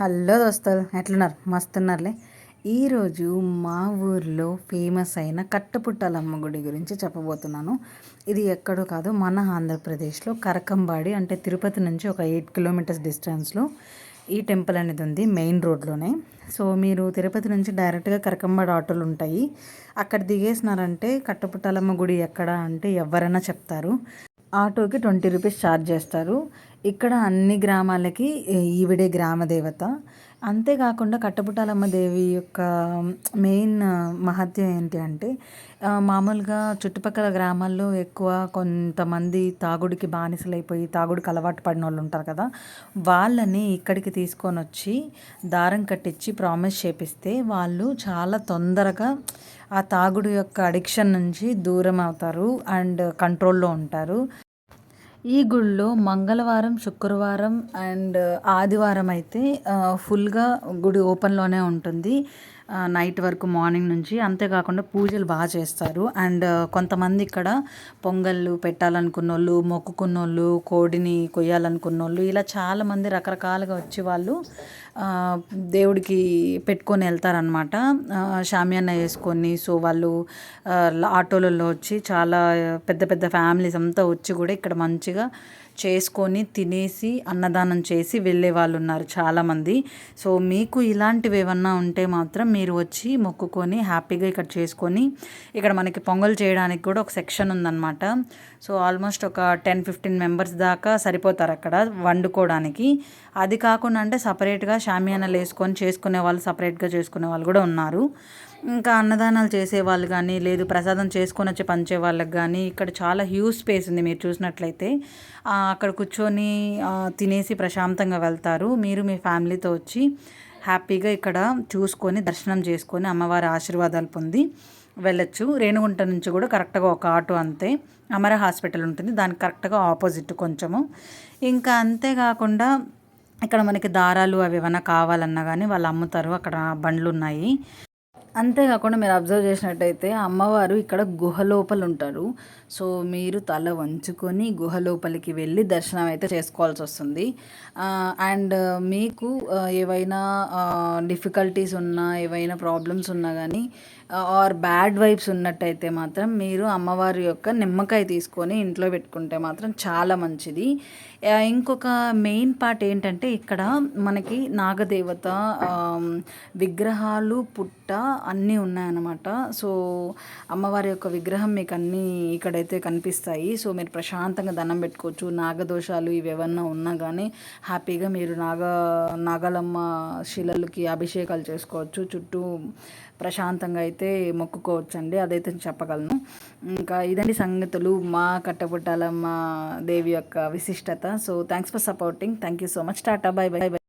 Hello దోస్తులు ఎట్లున్నారు? మస్తున్నారులే. ఈరోజు మా ఊర్లో ఫేమస్ అయిన కట్టపుట్టాలమ్మ గుడి గురించి చెప్పబోతున్నాను. ఇది ఎక్కడో కాదు మన ఆంధ్రప్రదేశ్లో కరకంబాడి అంటే తిరుపతి నుంచి ఒక ఎయిట్ కిలోమీటర్స్ డిస్టెన్స్లో ఈ టెంపుల్ అనేది ఉంది మెయిన్ రోడ్లోనే. సో మీరు తిరుపతి నుంచి డైరెక్ట్గా కరకంబాడి ఆటోలు ఉంటాయి. అక్కడ దిగేసినారంటే కట్టపుట్టాలమ్మ గుడి ఎక్కడ అంటే ఎవరైనా చెప్తారు. ఆటోకి ట్వంటీ రూపీస్ ఛార్జ్ చేస్తారు. ఇక్కడ అన్ని గ్రామాలకి ఈవిడే గ్రామ దేవత. అంతేకాకుండా కట్టపుటాలమ్మ దేవి యొక్క మెయిన్ మహత్యం ఏంటి అంటే మామూలుగా చుట్టుపక్కల గ్రామాల్లో ఎక్కువ కొంతమంది తాగుడికి బానిసలైపోయి తాగుడికి అలవాటు పడిన వాళ్ళు ఉంటారు కదా వాళ్ళని ఇక్కడికి తీసుకొని వచ్చి దారం కట్టించి ప్రామిస్ చేపిస్తే వాళ్ళు చాలా తొందరగా ఆ తాగుడు యొక్క అడిక్షన్ నుంచి దూరం అవుతారు అండ్ కంట్రోల్లో ఉంటారు. ఈ గుళ్ళో మంగళవారం శుక్రవారం అండ్ ఆదివారం అయితే ఫుల్గా గుడి ఓపెన్లోనే ఉంటుంది. నైట్ వరకు మార్నింగ్ నుంచి అంతేకాకుండా పూజలు బాగా చేస్తారు. అండ్ కొంతమంది ఇక్కడ పొంగళ్ళు పెట్టాలనుకున్న వాళ్ళు మొక్కుకున్న వాళ్ళు కోడిని కొయ్యాలనుకున్న వాళ్ళు ఇలా చాలామంది రకరకాలుగా వచ్చి వాళ్ళు దేవుడికి పెట్టుకొని వెళ్తారనమాట షామియానా వేసుకొని సో వాళ్ళు ఆటోలలో వచ్చి చాలా పెద్ద పెద్ద ఫ్యామిలీస్ అంతా వచ్చి కూడా ఇక్కడ మంచిగా చేసుకొని తినేసి అన్నదానం చేసి వెళ్ళే వాళ్ళు ఉన్నారు చాలామంది. సో మీకు ఇలాంటివి ఏమన్నా ఉంటే మాత్రం మీరు వచ్చి మొక్కుకొని హ్యాపీగా ఇక్కడ చేసుకొని ఇక్కడ మనకి పొంగల్ చేయడానికి కూడా ఒక సెక్షన్ ఉందన్నమాట. సో ఆల్మోస్ట్ ఒక టెన్ ఫిఫ్టీన్ మెంబర్స్ దాకా సరిపోతారు అక్కడ వండుకోవడానికి. అది కాకుండా అంటే సపరేట్గా షామియానాలు వేసుకొని చేసుకునే వాళ్ళు సపరేట్గా చేసుకునే వాళ్ళు కూడా ఉన్నారు. ఇంకా అన్నదానాలు చేసేవాళ్ళు కానీ లేదు ప్రసాదం చేసుకొని వచ్చి పంచే వాళ్ళకి కానీ ఇక్కడ చాలా హ్యూజ్ స్పేస్ ఉంది మీరు చూసినట్లయితే. అక్కడ కూర్చొని తినేసి ప్రశాంతంగా వెళ్తారు. మీరు మీ ఫ్యామిలీతో వచ్చి హ్యాపీగా ఇక్కడ చూసుకొని దర్శనం చేసుకొని అమ్మవారి ఆశీర్వాదాలు పొంది వెళ్ళొచ్చు. రేణుగుంట నుంచి కూడా కరెక్ట్గా ఒక ఆటో అంతే. అమర హాస్పిటల్ ఉంటుంది. దానికి కరెక్ట్గా ఆపోజిట్ కొంచెము. ఇంకా అంతేకాకుండా ఇక్కడ మనకి దారాలు అవి ఏమైనా కావాలన్నా కానీ వాళ్ళు అమ్ముతారు. అక్కడ బండ్లు ఉన్నాయి అంతేకాకుండా మీరు అబ్జర్వ్ చేసినట్టయితే అమ్మవారు ఇక్కడ గుహ లోపల ఉంటారు సో మీరు తల వంచుకొని గుహ లోపలికి వెళ్ళి దర్శనం అయితే చేసుకోవాల్సి వస్తుంది. అండ్ మీకు ఏవైనా డిఫికల్టీస్ ఉన్నా ఏవైనా ప్రాబ్లమ్స్ ఉన్నా కానీ ఆర్ బ్యాడ్ వైబ్స్ ఉన్నట్టయితే మాత్రం మీరు అమ్మవారి యొక్క నిమ్మకాయ తీసుకొని ఇంట్లో పెట్టుకుంటే మాత్రం చాలా మంచిది. ఇంకొక మెయిన్ పార్ట్ ఏంటంటే ఇక్కడ మనకి నాగదేవత విగ్రహాలు పుట్ట అన్నీ ఉన్నాయన్నమాట. సో అమ్మవారి యొక్క విగ్రహం మీకు అన్నీ ఇక్కడైతే కనిపిస్తాయి. సో మీరు ప్రశాంతంగా దండం పెట్టుకోవచ్చు. నాగదోషాలు ఇవి ఏమన్నా ఉన్నా కానీ హ్యాపీగా మీరు నాగ నాగలమ్మ శిలలకి అభిషేకాలు చేసుకోవచ్చు. చుట్టూ ప్రశాంతంగా అయితే మొక్కుకోవచ్చు అండి అదైతే చెప్పగలను. ఇంకా ఇదండి సంగతులు. మా కట్టబుట్టాలమ్మ దేవి యొక్క విశిష్టత. So thanks for supporting thank you so much tata bye bye